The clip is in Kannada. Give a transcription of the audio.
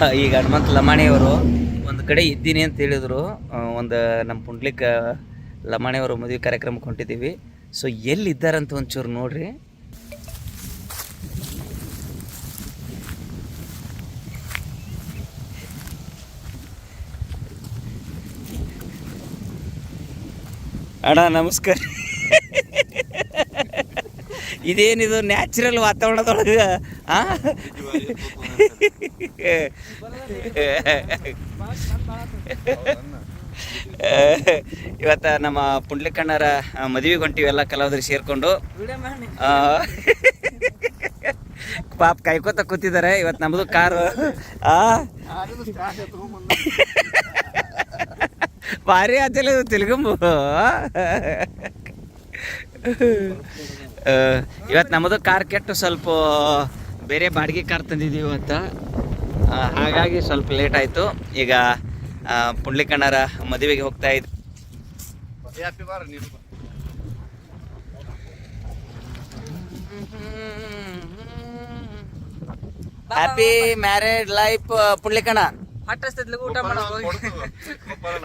ಈಗ ಹನುಮಂತ ಲಮಾಣಿಯವರು ಒಂದು ಕಡೆ ಇದ್ದೀನಿ ಅಂತ ಹೇಳಿದರು. ಒಂದು ನಮ್ಮ ಪುಂಡ್ಲಿಕ್ ಲಮಾಣಿಯವರು ಮದುವೆ ಕಾರ್ಯಕ್ರಮಕ್ಕೆ ಹೊಂಟಿದ್ದೀವಿ. ಸೊ ಎಲ್ಲಿದ್ದಾರಂತ ಒಂಚೂರು ನೋಡ್ರಿ. ಅಣ್ಣ, ನಮಸ್ಕಾರ. ಇದೇನಿದು ನ್ಯಾಚುರಲ್ ವಾತಾವರಣದೊಳಗೆ ಆ? ಇವತ್ತ ನಮ್ಮ ಪುಂಡ್ಲಿಕಣ್ಣರ ಮದುವೆಗೆ ಹೊಂಟಿವೆಲ್ಲ ಎಲ್ಲ ಕಲಾವಿದರು ಸೇರ್ಕೊಂಡು ಪಾಪ ಕಾಯ್ಕೋತ ಕೂತಿದ್ದಾರೆ. ಇವತ್ತು ನಮ್ದು ಕಾರು ಆ? ಭಾರಿ ಆತಲ್ಲ ಇದು ತೆಲುಗಂಬು ಇವತ್ತು ನಮ್ಮದು ಕಾರ್ ಕೆಟ್ಟು ಸ್ವಲ್ಪ ಬೇರೆ ಬಾಡಿಗೆ ಕಾರ್ ತಂದಿದ್ದೀವಿ ಇವತ್ತು. ಹಾಗಾಗಿ ಸ್ವಲ್ಪ ಲೇಟ್ ಆಯಿತು. ಈಗ ಪುಂಡ್ಲಿಕಣ್ಣರ ಮದುವೆಗೆ ಹೋಗ್ತಾ ಇದ್ವಿ ಹ್ಯಾಪಿ ಮ್ಯಾರೇಡ್ ಲೈಫ್ ಪುಂಡ್ಲಿಕಣ್ಣ. ಊಟ ಮಾಡೋ